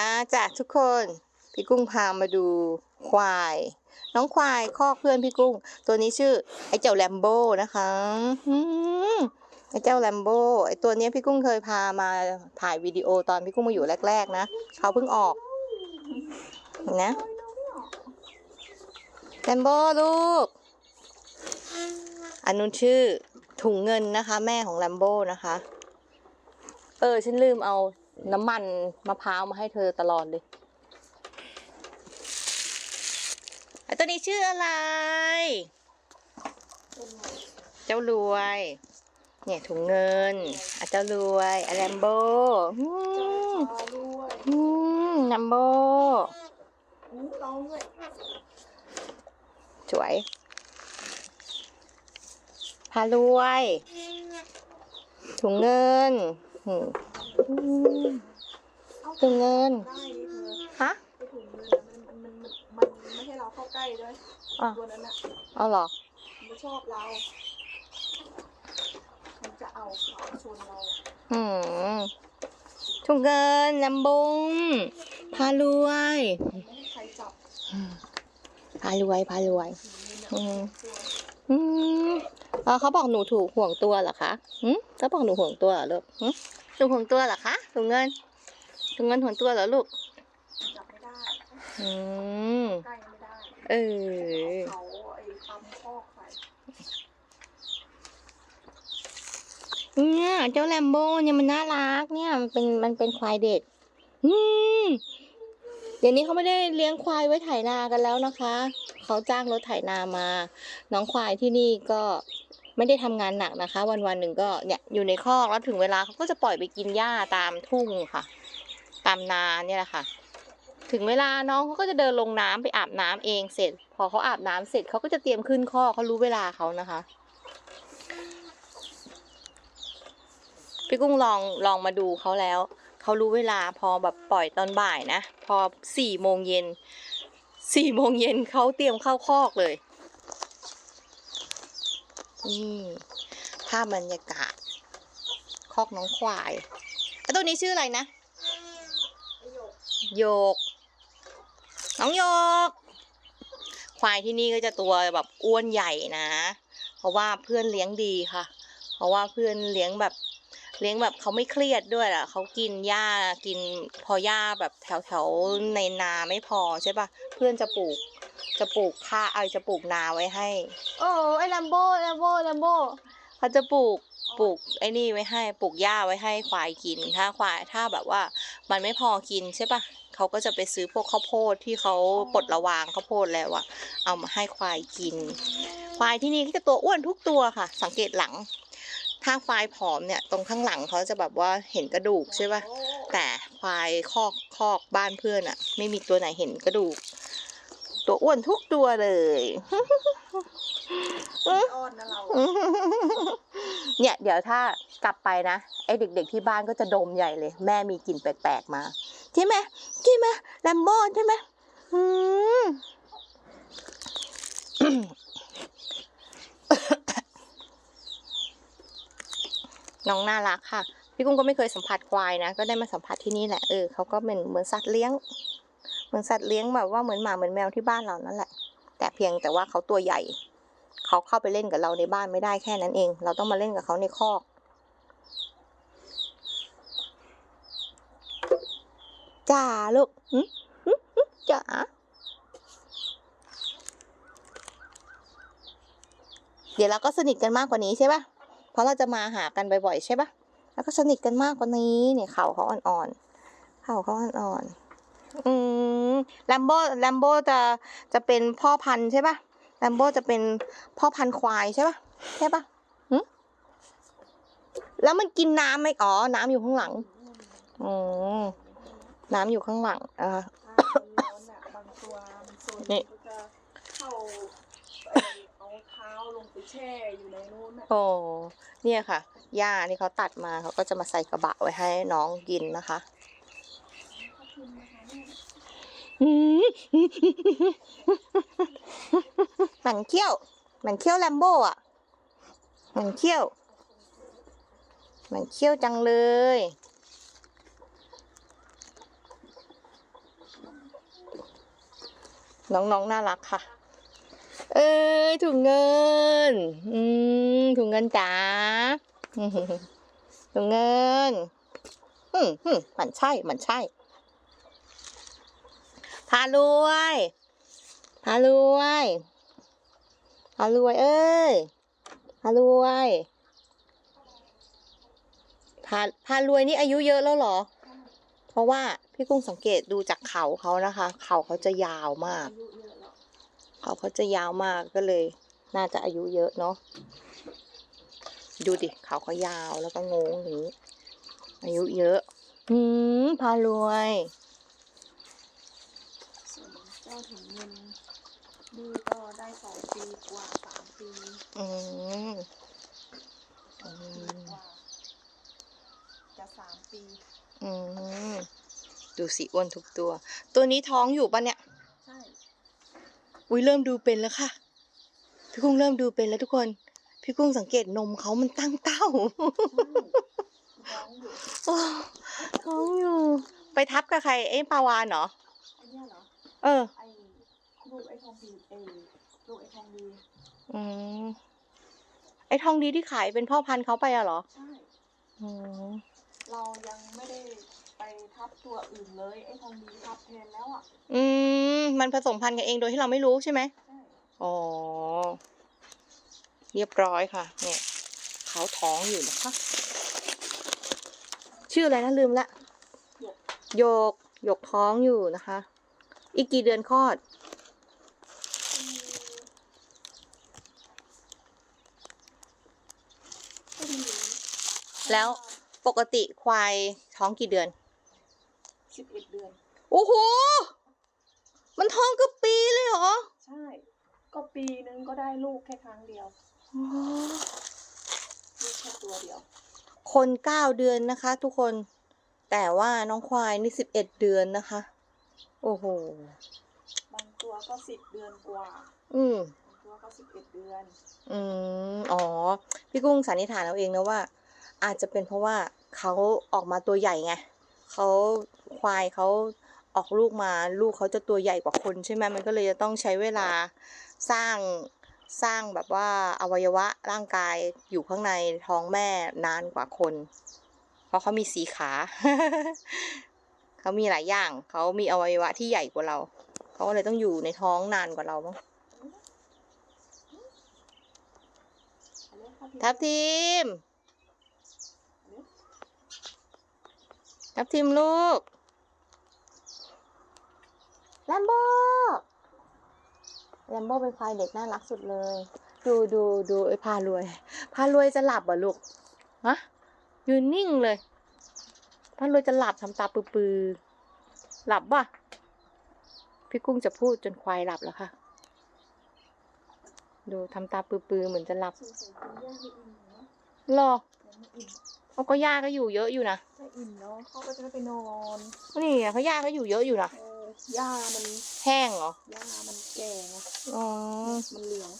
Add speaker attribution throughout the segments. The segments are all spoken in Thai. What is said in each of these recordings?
Speaker 1: อาจ้ะทุกคนพี่กุ้งพามาดูควาย น้องควายคอกเพื่อนพี่กุ้ง ตัวนี้ชื่อ ไอ้เจ้าแลมโบ้นะคะไอ้เจ้าแลมโบ้ไอ้ตัวนี้พี่กุ้งเคยพามาถ่ายวิดีโอตอนพี่กุ้งมาอยู่แรก ๆ นะเขาเพิ่งออกนะแลมโบ้ลูกอันนู้นชื่อถุงเงินนะคะ แม่ของแลมโบ้นะคะ เออ ฉันลืมเอา น้ำมันมะพร้าวมาให้เธอตลอดเลยไอตัวนี้ชื่ออะไร เจ้ารวย เนี่ยถุงเงินอะเจ้ารวยอะแลมโบอืมอืมแลมโบ้สวย พารวย ถุงเงิน อืมอืมถุงเงิน
Speaker 2: ได้ดิเธอ
Speaker 1: ฮะ
Speaker 2: ไปถุงเงินมันมันมันมันมันไม่ให้เราเข้าใกล้ด้วย
Speaker 1: อะ
Speaker 2: ตัวนั้นอะ
Speaker 1: เอาเหรอ
Speaker 2: มันไม่ชอบเรา มันจะเอาขาชนเรา
Speaker 1: อืมถุงเงินลำบุงพารวย
Speaker 2: มันไม่ให้ใครจับ
Speaker 1: พารวย พารวย
Speaker 2: ถุงเงิน
Speaker 1: อื
Speaker 2: อะ
Speaker 1: มอืมเอ่อเขาบอกหนูถูกห่วงตัวเหรอคะหืมเขาบอกหนูห่วงตัวเหรอลูกหืม หนูห่วงตัวเหรอคะถุงเงินถุงเงินห่วงตัวเหรอลูก
Speaker 2: จับไม่ได้
Speaker 1: อืม
Speaker 2: ใกล้ไม่ได้
Speaker 1: เออ
Speaker 2: เขาไอ้ตำคอกใส่
Speaker 1: เนี่ยเจ้าแลมโบ้เนี่ยมันน่ารักเนี่ยมันเป็นมันเป็นควายเด็กอืมเดี๋ยวนี้เขาไม่ได้เลี้ยงควายไว้ไถนากันแล้วนะคะ เขาจ้างรถไถนามา น้องควายที่นี่ก็ ไม่ได้ทำงานหนักนะคะ วันวันหนึ่งก็เนี่ยอยู่ในคอกแล้วถึงเวลาเขาก็จะปล่อยไปกินหญ้าตามทุ่งค่ะ ตามนาเนี่ยแหละค่ะ ถึงเวลาน้องเขาก็จะเดินลงน้ำไปอาบน้ำเองเสร็จ พอเขาอาบน้ำเสร็จเขาก็จะเตรียมขึ้นคอกเขารู้เวลาเขานะคะพี่กุ้งลองลองมาดูเขาแล้วเขารู้เวลาพอแบบปล่อยตอนบ่ายนะ พอสี่โมงเย็นสี่โมงเย็นเขาเตรียมเข้าคอกเลย นี่ภาพบรรยากาศ คอกน้องควายแล้วตัวนี้ชื่ออะไรนะ
Speaker 2: ไอ้หยก
Speaker 1: โยก น้องโยก ควายที่นี่ก็จะตัวแบบอ้วนใหญ่นะ เพราะว่าเพื่อนเลี้ยงดีค่ะ เพราะว่าเพื่อนเลี้ยงแบบเลี้ยงแบบเขาไม่เครียดด้วยอะเขากินหญ้ากินพอหญ้าแบบแถวแถวๆในนาไม่พอใช่ปะเพื่อนจะปลูก จะปลูกข้าไอจะปลูกนาไว้ให้ โอ้ไอลัมโบลัมโบลัมโบเขาจะปลูกปลูกไอ้นี่ไว้ให้ปลูกหญ้าไว้ให้ควายกินถ้าควายถ้าแบบว่ามันไม่พอกินใช่ปะเขาก็จะไปซื้อพวกข้าวโพดที่เขาปลดระวางข้าวโพดแล้วอะเอามาให้ควายกิน ควายที่นี่ก็จะตัวอ้วนทุกตัวค่ะ สังเกตหลัง ถ้าควายผอมเนี่ยตรงข้างหลังเขาจะแบบว่าเห็นกระดูกใช่ปะ
Speaker 2: โอ้
Speaker 1: แต่ควายคอกคอกบ้านเพื่อนอะไม่มีตัวไหนเห็นกระดูก ตัวอ้วนทุกตัวเลย
Speaker 2: อ้อนนะเรา
Speaker 1: เนี่ยเดี๋ยวถ้ากลับไปนะไอเด็ก ๆ ที่บ้านก็จะดมใหญ่เลย แม่มีกลิ่นแปลกๆมาใช่ไหมใช่ไหมแลมโบ้ใช่ไหมอืมน้องน่ารักค่ะ พี่กุ้งก็ไม่เคยสัมผัสควายนะ ก็ได้มาสัมผัสที่นี่แหละ เออเขาก็เป็นเหมือนสัตว์เลี้ยง เหมือนสัตว์เลี้ยงแบบว่าเหมือนหมาเหมือนแมวที่บ้านเรานั่นแหละ แต่เพียงแต่ว่าเขาตัวใหญ่ เขาเข้าไปเล่นกับเราในบ้านไม่ได้แค่นั้นเอง เราต้องมาเล่นกับเขาในคอก จ้าลูกจ๋าเดี๋ยวเราก็สนิทกันมากกว่านี้ใช่ปะเพราะเราจะมาหากันบ่อยๆใช่ปะแล้วก็สนิทกันมากกว่านี้เนี่ยเขาเขาอ่อนๆเขาเขาอ่อนๆ อืมแลมโบแลมโบจะจะเป็นพ่อพันธุ์ใช่ปะแลมโบจะเป็นพ่อพันธุ์ควายใช่ปะใช่ปะหึแล้วมันกินน้ำไหมอ๋อ น้ำอยู่ข้างหลังอืมน้ำอยู่ข้างหลังอ่า
Speaker 2: ถ้ามันร้อนอะบางตัวมันโซน
Speaker 1: นี่
Speaker 2: มันก็จะเข้าไปเอาเท้าลงไปแช่อยู่ในนู้นน่ะ
Speaker 1: โอ้เนี่ยค่ะหญ้านี่เขาตัดมาเขาก็จะมาใส่กระบะไว้ให้น้องกินนะคะอืมห มันเขี้ยวหมันเขี้ยวแลมโบ้อะหมันเขี้ยวหมันเขี้ยวจังเลยน้องๆน่ารักค่ะ เอ้ยถุงเงิน อืมถุงเงินจ๋าถุงเงิน อืมอืมมันใช่ มันใช่ พารวยพารวยพารวย เอ้ยพารวยพาพารวยนี่อายุเยอะแล้วหรอ เพราะว่าพี่กุ้งสังเกตดูจากเขาเขานะคะ เขาเขาจะยาวมาก
Speaker 2: เขา
Speaker 1: เขาจะยาวมากก็เลย น่าจะอายุเยอะเนาะดูดิเขาเขายาวแล้วก็งงอย่างนี้ อายุเยอะ อืมพารวยา
Speaker 2: ถุงเงินนี่ก็ได้สองปีกว่าสามปี
Speaker 1: อืม
Speaker 2: สองปีกว่าจะสามปี
Speaker 1: อืมดูสิอ้วนทุกตัว ตัวนี้ท้องอยู่ปะเนี่ย
Speaker 2: ใช่
Speaker 1: อุ้ยเริ่มดูเป็นแล้วค่ะ พี่กุ้งเริ่มดูเป็นแล้วทุกคน พี่กุ้งสังเกตนมเขามันตั้งเต้า
Speaker 2: ใช่ท้องอยู่
Speaker 1: โอ้ท้องอยู่ ไปทับกับใครไอ้ปลาวานเหรอ
Speaker 2: ไอ้เนี่ยเหรอ
Speaker 1: เออ
Speaker 2: ไอ้ ลูกไอ้ทองดีเอ้ลูกไอ้ทองดี
Speaker 1: อืมไอ้ทองดีที่ขายเป็นพ่อพันธุ์เขาไปอะเหรอ
Speaker 2: ใช่
Speaker 1: อืม
Speaker 2: เรายังไม่ได้ไปทับตัวอื่นเลย ไอ้ทองดีทับแทนแล้วอะ
Speaker 1: อืมมันผสมพันธุ์กันเองโดยที่เราไม่รู้ใช่ไหม
Speaker 2: ใช่
Speaker 1: อ๋อ เรียบร้อยค่ะ เนี่ยเขาท้องอยู่นะคะ ชื่ออะไรนะลืมละ
Speaker 2: หยก
Speaker 1: โยกโยกท้องอยู่นะคะ อีกกี่เดือนคลอด แล้วปกติควายท้องกี่เดือน
Speaker 2: สิบเอ็ดเดือน
Speaker 1: โอ้โห มันท้องเกับปีเลยเหรอ
Speaker 2: ใช่ ก็ปีนึงก็ได้ลูกแค่ครั้งเดียวลูกแค่ตัวเดียว
Speaker 1: คนเก้าเดือนนะคะ ทุกคน แต่ว่าน้องควายนี่สิบเอ็ดเดือนนะคะ โอ้โห
Speaker 2: บางตัวก็สิบเดือนกว่า
Speaker 1: อืม
Speaker 2: บางตัวก็สิบเอ็ดเดือน
Speaker 1: อืม อ๋อ พี่กุ้งสันนิษฐานเอาเองนะว่า อาจจะเป็นเพราะว่าเขาออกมาตัวใหญ่ไงเขาควายเขาออกลูกมาลูกเขาจะตัวใหญ่กว่าคนใช่ไหมมันก็เลยจะต้องใช้เวลาสร้างสร้างแบบว่าอวัยวะร่างกายอยู่ข้างในท้องแม่นานกว่าคน เพราะเขามีสีขา เขามีหลายอย่าง เขามีอวัยวะที่ใหญ่กว่าเรา เขาก็เลยต้องอยู่ในท้องนานกว่าเรามั้ง
Speaker 2: อันนี้ค่ะพี่
Speaker 1: ทับทิม ทับทิมลูกแลมโบแลมโบเป็นควายเด็กน่ารักสุดเลย ดูดูดูไอ้พารวย พารวยจะหลับเหรอลูกฮะยืนนิ่งเลย พารวยจะหลับทำตาปือๆหลับป่ะ พี่กุ้งจะพูดจนควายหลับแล้วค่ะ ดูทำตาปือๆเหมือนจะหลับหรอ เขาก็ย่าก็อยู่เยอะอยู่นะ
Speaker 2: ถ้าอิ่มเนาะเขาก็จะได้ไปนอน
Speaker 1: นี่ไงเขาย่าก็อยู่เยอะอยู่นะ
Speaker 2: เออย่ามัน
Speaker 1: แห้งเหรอ
Speaker 2: ย่ามันแก่ไง
Speaker 1: อ๋อ
Speaker 2: มันเหลือง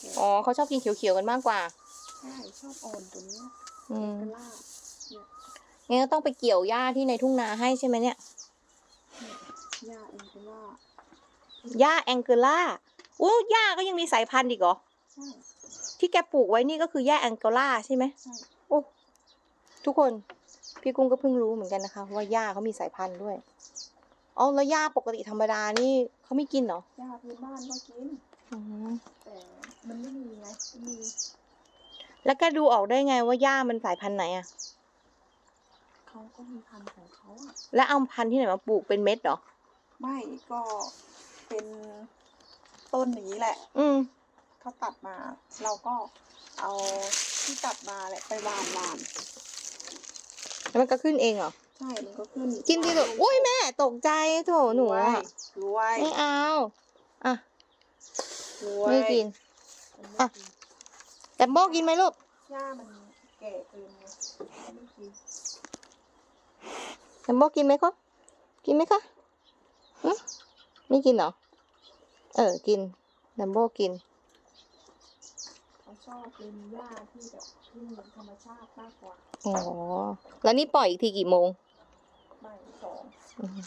Speaker 2: แก่
Speaker 1: อ๋อเขาชอบกินเขียวๆกันมากกว่า
Speaker 2: ใช่ชอบอ่อนตัวเนี้ย
Speaker 1: อืม
Speaker 2: กระลาบเนี่ย
Speaker 1: งั้นก็ต้องไปเกี่ยวหญ้าที่ในทุ่งนาให้ใช่ไหมเนี่ย
Speaker 2: ย่าเองกระลาบ
Speaker 1: หญ้าแองเกล่าอู้หญ้าก็ยังมีสายพันธุ์อีกเหรอ
Speaker 2: ใช่
Speaker 1: ที่แกปลูกไว้นี่ก็คือหญ้าแองเกล่าใช่ไหม
Speaker 2: ใช่
Speaker 1: โอ้ ทุกคนพี่กุ้งก็เพิ่งรู้เหมือนกันนะคะ ว่าหญ้าเขามีสายพันธุ์ด้วยอ๋อแล้วหญ้าปกติธรรมดานี่เขาไม่กินเหรอ
Speaker 2: ย่าพื้นบ้านก็กิน
Speaker 1: อืม
Speaker 2: แต่มันไม่มีไงไม่มี
Speaker 1: แล้วแกดูออกได้ไงว่าหญ้ามันสายพันธุ์ไหนอะ
Speaker 2: เขาก็มีพันธุ์ของเขาอะ
Speaker 1: แล้วเอาพันธุ์ที่ไหนมาปลูกเป็นเม็ดเหรอ
Speaker 2: ไม่ก็เป็นต้นอย่างนี้แหละ
Speaker 1: อืม
Speaker 2: เขาตัดมา เราก็เอาที่ตัดมาแหละไปหวานหวาน
Speaker 1: แล้วมันก็ขึ้นเองเหรอ
Speaker 2: ใช่ มันก็ขึ้น
Speaker 1: กินทีเดียวอุ้ยแม่ตกใจโถหนูอะ
Speaker 2: รวย
Speaker 1: ไม่เอาอะ
Speaker 2: รวย
Speaker 1: ไม่กิน
Speaker 2: มัน
Speaker 1: อะ
Speaker 2: ไม่กิน
Speaker 1: แต่โบกินไหมลูก
Speaker 2: หญ้ามันแก่เกินไงไม่กิน
Speaker 1: แต่โบกินไหมคะกินไหมคะหึไม่กินเหรอ เออ กินดัมโบกิน
Speaker 2: เขา ชอบเป็นหญ้าที่แบบที่เหมือนธรรมชาติมากกว่า
Speaker 1: อ๋อ แล้วนี่ปล่อยอีกทีกี่โมง
Speaker 2: บ่ายสอง
Speaker 1: อืม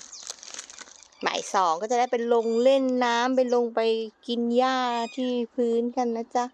Speaker 1: บ่ายสองก็จะได้ไปลงเล่นน้ำไปลงไปกินหญ้าที่พื้นกันนะจ๊ะ